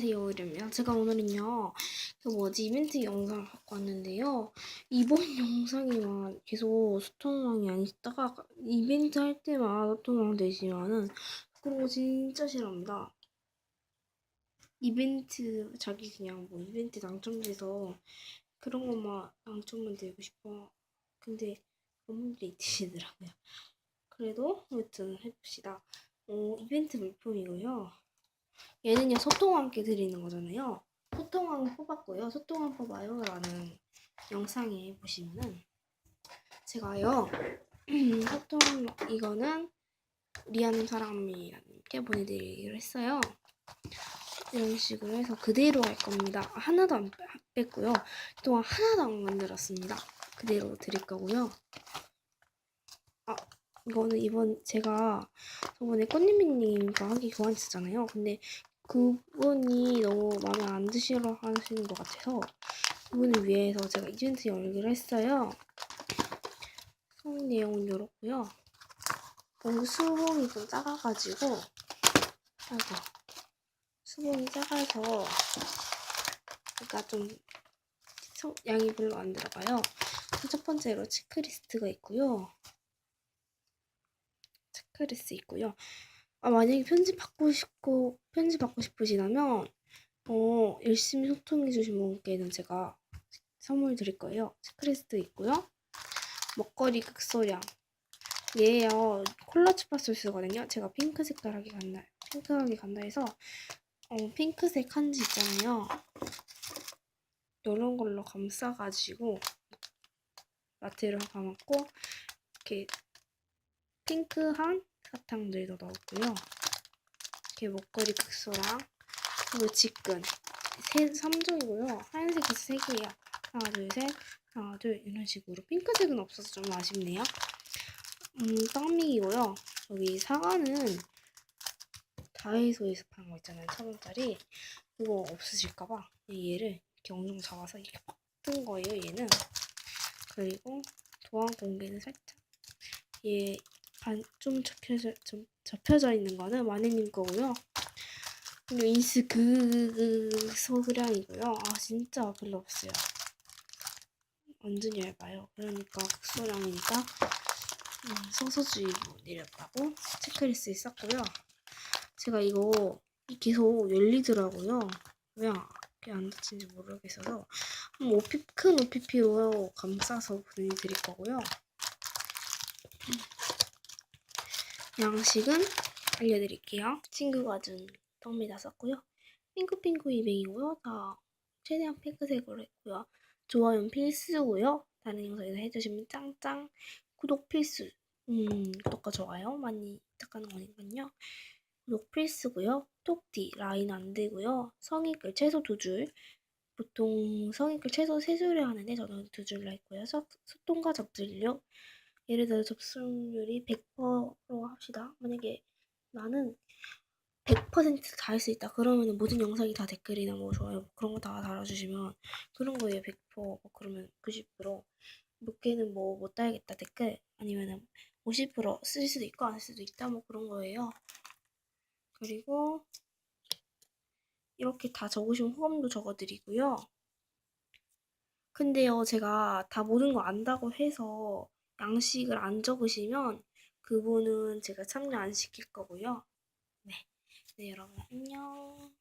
안녕하세요 이름이야 제가 오늘은요 그 뭐지 이벤트 영상을 갖고 왔는데요. 이번 영상이만 계속 소통왕이 아니다가 이벤트 할 때만 소통왕 되시면은 그런 거 진짜 싫어합니다. 이벤트 자기 그냥 뭐 이벤트 당첨돼서 그런 것만 당첨만 되고 싶어. 근데 그분들이 있으시더라고요. 그래도 아무튼 해봅시다. 어 이벤트 물품이고요 얘는요 소통왕 함께 드리는 거잖아요. 소통왕 뽑았고요. 소통왕 뽑아요 라는 영상에 보시면은 제가요 소통 이거는 리아는 사람이라는 게 보내드리기로 했어요. 이런 식으로 해서 그대로 할 겁니다. 하나도 안 뺐고요. 또한 하나도 안 만들었습니다. 그대로 드릴 거고요. 아 이거는 이번 제가 저번에 꽃님이님과 하기 교환했잖아요. 근데 그분이 너무 마음에 안 드시러 하시는 것 같아서 그분을 위해서 제가 이벤트 열기로 했어요. 송 내용은 이렇고요. 너무 수봉이 좀 작아가지고 아이고 수봉이 작아서 그러니까 좀 소- 양이 별로 안 들어가요. 첫 번째로 체크리스트가 있고요. 체크리스트 있고요. 아, 만약에 편집 받고 싶고 편집 받고 싶으시다면 어 열심히 소통해 주신 분께는 제가 선물 드릴 거예요. 체크리스트 있고요. 먹거리 극소량 얘요 콜라 주파수 쓰거든요. 제가 핑크 색깔하게 간다 핑크하게 간다 해서 어, 핑크색 한지 있잖아요. 이런 걸로 감싸가지고 마트를 감았고 이렇게 핑크한 사탕들도 넣었고요. 이렇게 목걸이 극소랑 그리고 직근 세 3종이고요. 하얀색이 3개예요. 하나 둘 셋, 하나 둘 이런 식으로 핑크색은 없어서 좀 아쉽네요. 음 빵미이고요. 여기 사과는 다이소에서 파는 거 있잖아요. 천 원짜리 그거 없으실까봐 얘를 이렇게 엉덩 잡아서 이렇게 팍뜬 거예요. 얘는 그리고 도안 공개는 살짝 얘 반 좀 접혀져 좀 접혀져 있는 거는 마네님 거고요. 그리고 인스 그 소그량이고요. 아 진짜 별로 없어요. 완전 얇아요. 그러니까 극소량이니까 음, 소소주의보 내렸다고 체크리스트 있었고요. 제가 이거 계속 열리더라고요. 왜 안 닫힌지 모르겠어서 한 OP, 큰 OPP로 감싸서 보내드릴 거고요. 양식은 알려드릴게요. 친구가 준 떡미다 썼고요. 핑크핑크 이뱅이고요. 다 최대한 핑크색으로 했고요. 좋아요는 필수고요. 다른 영상에서 해주시면 짱짱 구독 필수. 음 구독과 좋아요 많이 부탁하는 거니까요. 구독 필수고요. 톡티 라인 안 되고요. 성의글 최소 두 줄. 보통 성의글 최소 세 줄을 하는데 저는 두 줄로 했고요. 소, 소통과 접근력 예를 들어 접속률이 100%로 합시다. 만약에 나는 100%다 할 수 있다. 그러면 모든 영상이 다 댓글이나 뭐 좋아요 뭐 그런 거 다 달아주시면 그런 거예요. 100%뭐 그러면 90%. 몇 개는 뭐 못 달겠다 댓글 아니면은 50%쓸 수도 있고 안 쓸 수도 있다 뭐 그런 거예요. 그리고 이렇게 다 적으시면 호감도 적어드리고요. 근데요, 제가 다 모든 거 안다고 해서 양식을 안 적으시면 그분은 제가 참여 안 시킬 거고요. 네, 네 여러분 안녕.